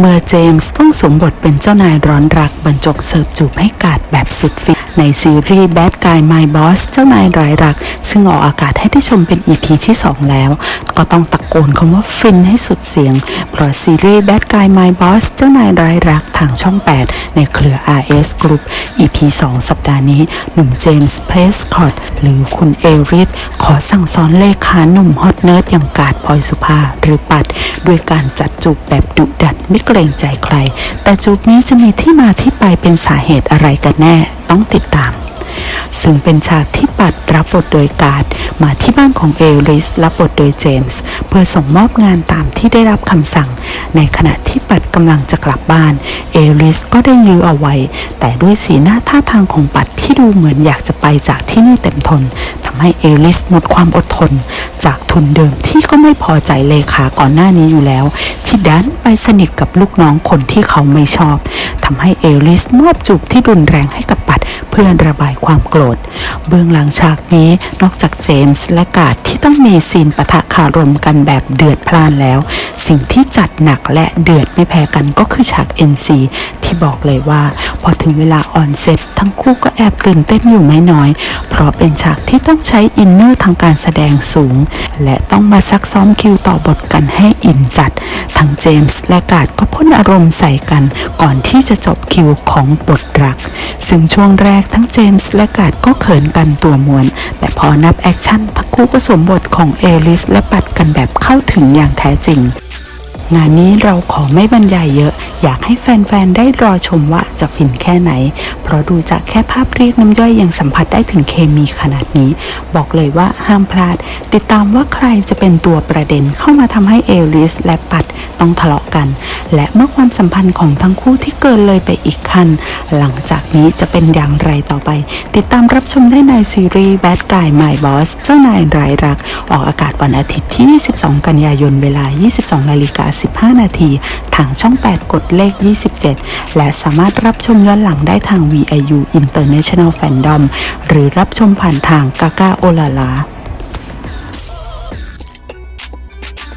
เมื่อเจมส์ต้องสวมบทเป็นเจ้านายร้อนรักบรรจงเสิร์ฟจูบให้กาดแบบสุดฟินในซีรีส์ Bad Guy My Boss เจ้านายร้ายรัก ซึ่งออกอากาศให้ได้ชมเป็น EP ที่ 2 แล้ว ก็ต้องตะโกนคำว่าฟินให้สุดเสียง เพราะซีรีส์ Bad Guy My Boss เจ้านายร้ายรักทางช่อง 8 ในเครือ RS Group EP 2สัปดาห์นี้ หนุ่มเจมส์เพลสคอตหรือคุณเอริสขอสั่งสอนเลขาหนุ่มฮอตเนิร์ดอย่างกาดพลอยสุภาหรือปัด ด้วยการจัดจูบแบบดุดันไม่เกรงใจใคร แต่จูบนี้จะมีที่มาที่ไปเป็นสาเหตุอะไรกันแน่ ต้องติดตาม ซึ่งเป็นฉากที่ปัดรับบทโดยการ์ดมาที่บ้านของเอริสรับบทโดยเจมส์เพื่อส่งมอบงานตามที่ได้รับคำสั่ง ในขณะที่ปัดกำลังจะกลับบ้าน เอริสก็ได้ยื้อเอาไว้ แต่ด้วยสีหน้าท่าทางของปัดที่ดูเหมือนอยากจะไปจากที่นี่เต็มทนำให้เอริสหมดความอดทน จากทุนเดิมที่ก็ไม่พอใจเลขาก่อนหน้านี้อยู่แล้ว ที่ดันไปสนิทกับลูกน้องคนที่เขาไม่ชอบทำให้เอริสมอบจูบที่รุนแรงให้กับปัดเพื่อระบายความโกรธ เบื้องหลังฉากนี้นอกจากเจมส์และกาดที่ต้องมีซีนปะทะคารมกันแบบเดือดพล่านแล้ว สิ่งที่จัดหนักและเดือดไม่แพ้กันก็คือฉาก NC ที่บอกเลยว่า พอถึงเวลาออนเซ็ตทั้งคู่ก็แอบตื่นเต้นอยู่ไม่น้อย เพราะเป็นฉากที่ต้องใช้อินเนอร์ทางการแสดงสูง และต้องมาซักซ้อมคิวต่อบทกันให้อินจัด ทั้งเจมส์และกาดก็พ่นอารมณ์ใส่กัน ก่อนที่จะจบคิวของบทรัก ซึ่งช่วงแรกทั้งเจมส์และกาดก็เขินกันตัวมวนแต่พอนับแอคชั่นทั้งคู่ก็สวมบทของเอลิสและปัดกันแบบเข้าถึงอย่างแท้จริง งานนี้เราขอไม่บรรยายเยอะ อยากให้แฟน ๆ ได้รอชมว่าจะฟินแค่ไหน เพราะดูจากแค่ภาพเรียกน้ำย่อยยังสัมผัสได้ถึงเคมีขนาดนี้ บอกเลยว่าห้ามพลาด ติดตามว่าใครจะเป็นตัวประเด็นเข้ามาทำให้เอลิสและปัดต้องทะเลาะกัน และเมื่อความสัมพันธ์ของทั้งคู่ที่เกินเลยไปอีกขั้นหลังจากนี้จะเป็นอย่างไรต่อไป ติดตามรับชมได้ในซีรีส์ Bad Guy My Boss เจ้านายรายรัก ออกอากาศวันอาทิตย์ที่ 22 กันยายนเวลา 22นาฬิกา15 นาที ทางช่อง 8 กดเลข 27 และสามารถรับชมย้อนหลังได้ทาง VIU International Fandom หรือรับชมผ่านทางกากาโอลาลา